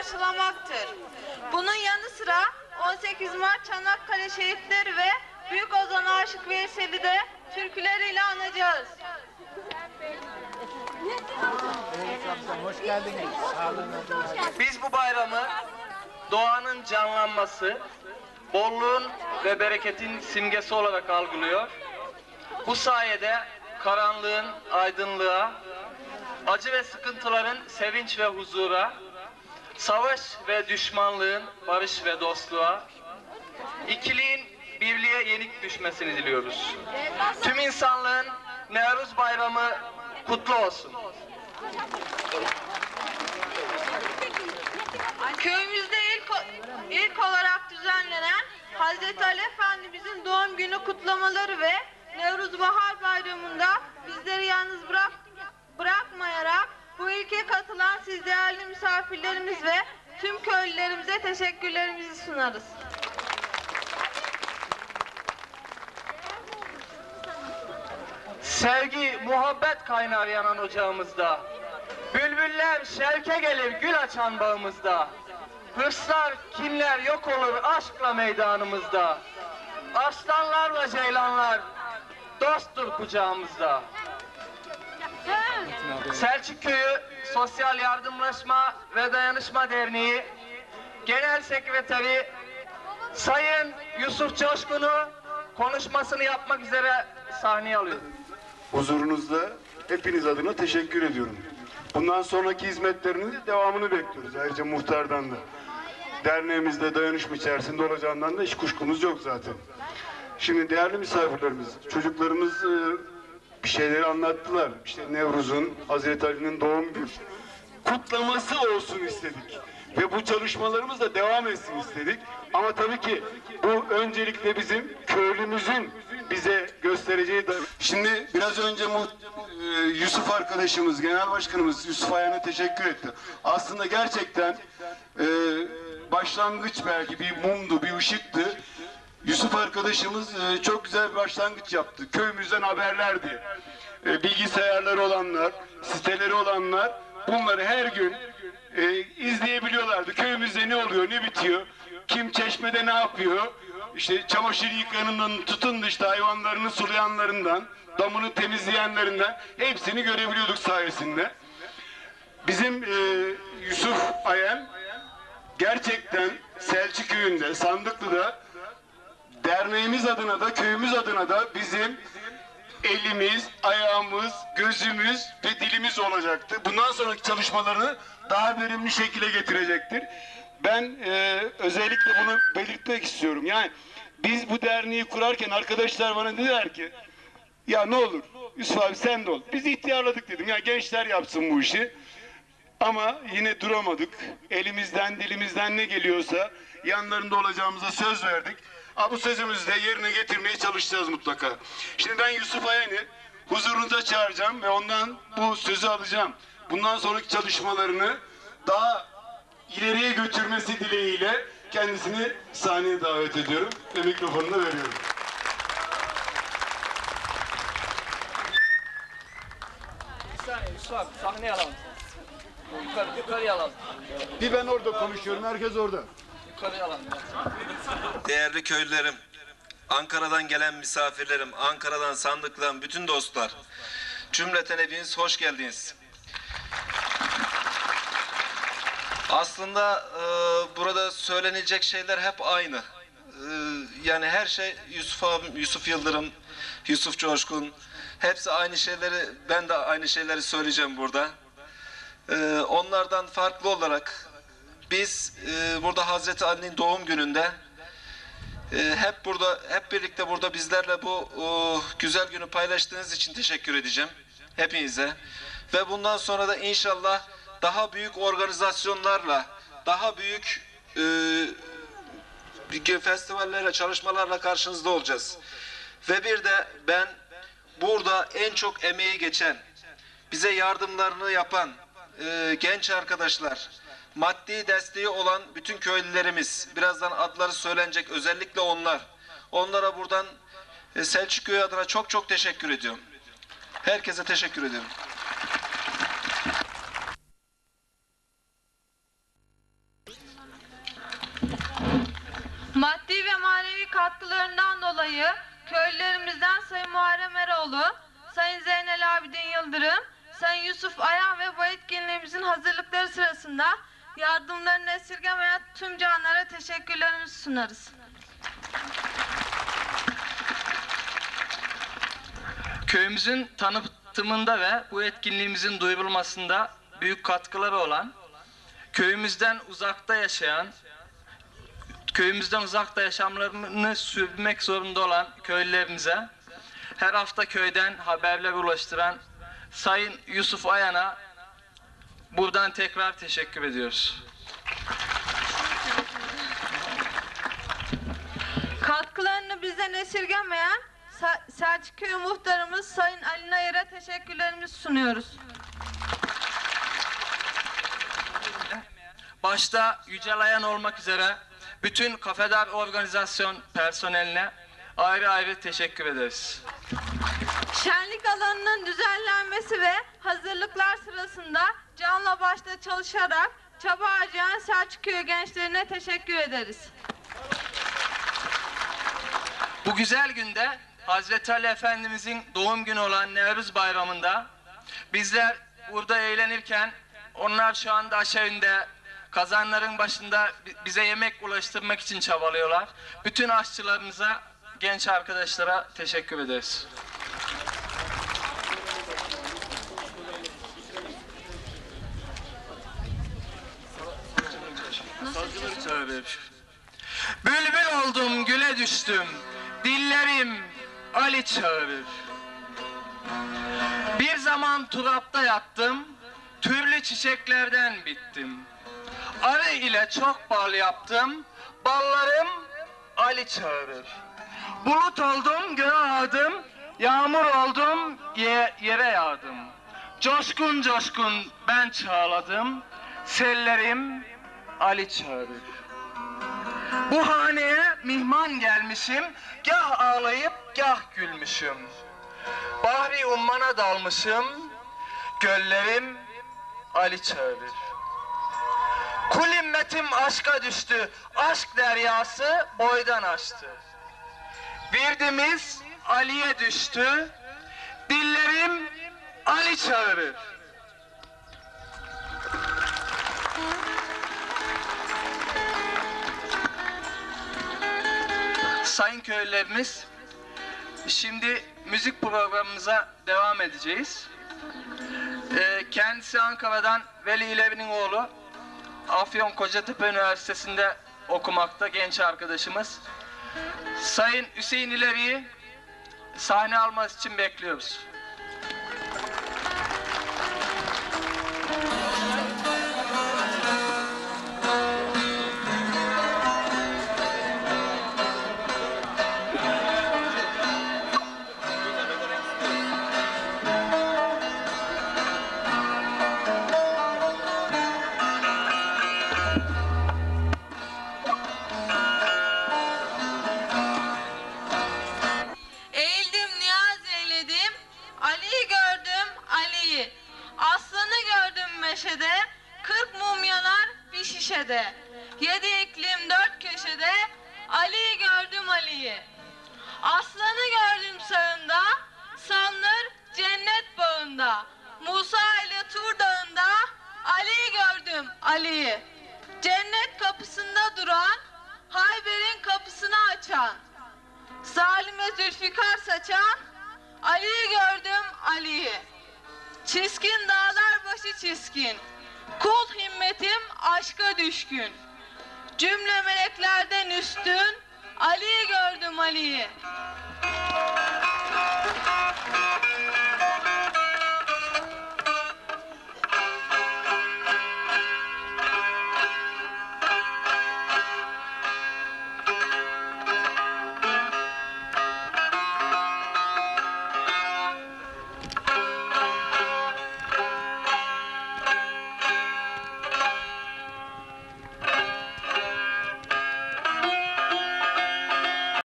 karşılamaktır. Bunun yanı sıra 18 Mart Çanakkale şehitleri ve Büyük Ozan Aşık Veysel'i de türküleriyle anacağız. Biz bu bayramı doğanın canlanması, bolluğun ve bereketin simgesi olarak algılıyor. Bu sayede karanlığın aydınlığa, acı ve sıkıntıların sevinç ve huzura, savaş ve düşmanlığın barış ve dostluğa, ikiliğin birliğe yenik düşmesini diliyoruz. Tüm insanlığın Nevruz Bayramı kutlu olsun. Köyümüzde ilk, ilk olarak düzenlenen Hazreti Ali Efendimizin doğum günü kutlamaları ve Nevruz Bahar Bayramı'nda bizleri yalnız bırak, misafirlerimiz ve tüm köylülerimize teşekkürlerimizi sunarız. Sevgi, muhabbet kaynar yanan ocağımızda. Bülbüller şevke gelir gül açan bağımızda. Hırslar, kinler yok olur aşkla meydanımızda. Aslanlarla ceylanlar dosttur kucağımızda. Selçuk Köyü Sosyal Yardımlaşma ve Dayanışma Derneği Genel Sekreteri Sayın Yusuf Coşkun'u konuşmasını yapmak üzere sahneye alıyorum. huzurunuzda hepiniz adına teşekkür ediyorum. Bundan sonraki hizmetlerinin devamını bekliyoruz. Ayrıca muhtardan da. Derneğimizde dayanışma içerisinde olacağından da hiç kuşkumuz yok zaten. Şimdi değerli misafirlerimiz, çocuklarımız e, bir şeyleri anlattılar. İşte Nevruz'un, Hazreti Ali'nin doğum günü kutlaması olsun istedik. Ve bu çalışmalarımız da devam etsin istedik. Ama tabii ki bu öncelikle bizim köylümüzün bize göstereceği da... Şimdi biraz önce mu- e, Yusuf arkadaşımız, genel başkanımız Yusuf Ayan'a teşekkür etti. Aslında gerçekten e, başlangıç belki bir mumdu, bir ışıktı. Yusuf arkadaşımız e, çok güzel bir başlangıç yaptı. Köyümüzden haberlerdi. E, bilgisayarları olanlar, siteleri olanlar bunları her gün e, izleyebiliyorlardı. Köyümüzde ne oluyor, ne bitiyor, kim çeşmede ne yapıyor. İşte çamaşır yıkanından tutun işte hayvanlarını sulayanlarından, damını temizleyenlerinden hepsini görebiliyorduk sayesinde. Bizim e, Yusuf Ayen gerçekten Selçuk köyünde, Sandıklı'da derneğimiz adına da köyümüz adına da bizim elimiz, ayağımız, gözümüz ve dilimiz olacaktı. Bundan sonraki çalışmalarını daha verimli şekilde getirecektir. Ben e, özellikle bunu belirtmek istiyorum. Yani biz bu derneği kurarken arkadaşlar bana dediler ki ya ne olur Yusuf abi sen de ol. Biz ihtiyarladık dedim. Ya gençler yapsın bu işi. Ama yine duramadık. Elimizden dilimizden ne geliyorsa yanlarında olacağımıza söz verdik. Ha, bu sözümüzü de yerine getirmeye çalışacağız mutlaka. Şimdi ben Yusuf Ayen'i huzurunuza çağıracağım ve ondan bu sözü alacağım. Bundan sonraki çalışmalarını daha ileriye götürmesi dileğiyle kendisini sahneye davet ediyorum ve mikrofonunu veriyorum. Bir saniye Yusuf abi sahneye alalım. Yukarı, yukarıya alalım. Bir ben orada konuşuyorum, herkes orada. Değerli köylülerim, Ankara'dan gelen misafirlerim, Ankara'dan, Sandık'tan bütün dostlar, cümleten hepiniz hoş geldiniz. Aslında e, burada söylenilecek şeyler hep aynı. E, yani her şey Yusuf abim, Yusuf Yıldırım, Yusuf Coşkun, hepsi aynı şeyleri, ben de aynı şeyleri söyleyeceğim burada. E, onlardan farklı olarak biz e, burada Hazreti Ali'nin doğum gününde ee, hep burada, hep birlikte burada bizlerle bu e, güzel günü paylaştığınız için teşekkür edeceğim hepinize. Ve bundan sonra da inşallah daha büyük organizasyonlarla, daha büyük e, bir festivallerle, çalışmalarla karşınızda olacağız. Ve bir de ben burada en çok emeği geçen, bize yardımlarını yapan e, genç arkadaşlar, maddi desteği olan bütün köylülerimiz, birazdan adları söylenecek özellikle onlar. Onlara buradan e, Selçuk adına çok çok teşekkür ediyorum. Herkese teşekkür ediyorum. Maddi ve manevi katkılarından dolayı köylülerimizden Sayın Muharrem Eroğlu, Sayın Zeynel Abidin Yıldırım, Sayın Yusuf Ayan ve bu etkinliğimizin hazırlıkları sırasında yardımlarını esirgemeyen tüm canlara teşekkürlerimizi sunarız. Köyümüzün tanıtımında ve bu etkinliğimizin duyurulmasında büyük katkıları olan, köyümüzden uzakta yaşayan, köyümüzden uzakta yaşamlarını sürdürmek zorunda olan köylülerimize, her hafta köyden haberler ulaştıran Sayın Yusuf Ayan'a buradan tekrar teşekkür ediyoruz. Katkılarını bizden esirgemeyen Selçukköy muhtarımız Sayın Ali Nayır'a teşekkürlerimizi sunuyoruz. Başta Yücel Ayan olmak üzere bütün kafedar organizasyon personeline ayrı ayrı teşekkür ederiz. Şenlik alanının düzenlenmesi ve hazırlıklar sırasında canla başta çalışarak çaba harcayan Selçukköy gençlerine teşekkür ederiz. Bu güzel günde Hazreti Ali Efendimizin doğum günü olan Nevruz Bayramı'nda bizler burada eğlenirken onlar şu anda aşağında kazanların başında bi- bize yemek ulaştırmak için çabalıyorlar. Bütün aşçılarımıza, genç arkadaşlara teşekkür ederiz. Tövbe. Bülbül oldum güle düştüm. Dillerim Ali çağırır Bir zaman turapta yattım Türlü çiçeklerden bittim. Arı ile çok bal yaptım Ballarım Ali çağırır Bulut oldum göğe ağdım Yağmur oldum ye- yere yağdım. Coşkun coşkun ben çağladım Sellerim Ali çağırır bu haneye mihman gelmişim, gah ağlayıp gah gülmüşüm. Bahri ummana dalmışım, göllerim Ali çağırır. Kul immetim aşka düştü, aşk deryası boydan açtı. Birdimiz Ali'ye düştü, dillerim Ali çağırır. Sayın köylülerimiz, şimdi müzik programımıza devam edeceğiz. Ee, kendisi Ankara'dan Veli İlevi'nin oğlu. Afyon Kocatepe Üniversitesi'nde okumakta genç arkadaşımız. Sayın Hüseyin İlevi'yi sahne alması için bekliyoruz. Şişede. Yedi iklim dört köşede, Ali'yi gördüm Ali'yi. Aslanı gördüm sağında, sanır cennet bağında. Musa ile Tur dağında, Ali'yi gördüm Ali'yi. Cennet kapısında duran, Hayber'in kapısını açan. Zalime Zülfikar saçan Ali'yi gördüm Ali'yi. Çiskin dağlar başı çiskin. Himmetim aşka düşkün. Cümle meleklerden üstün Ali'yi gördüm Ali'yi.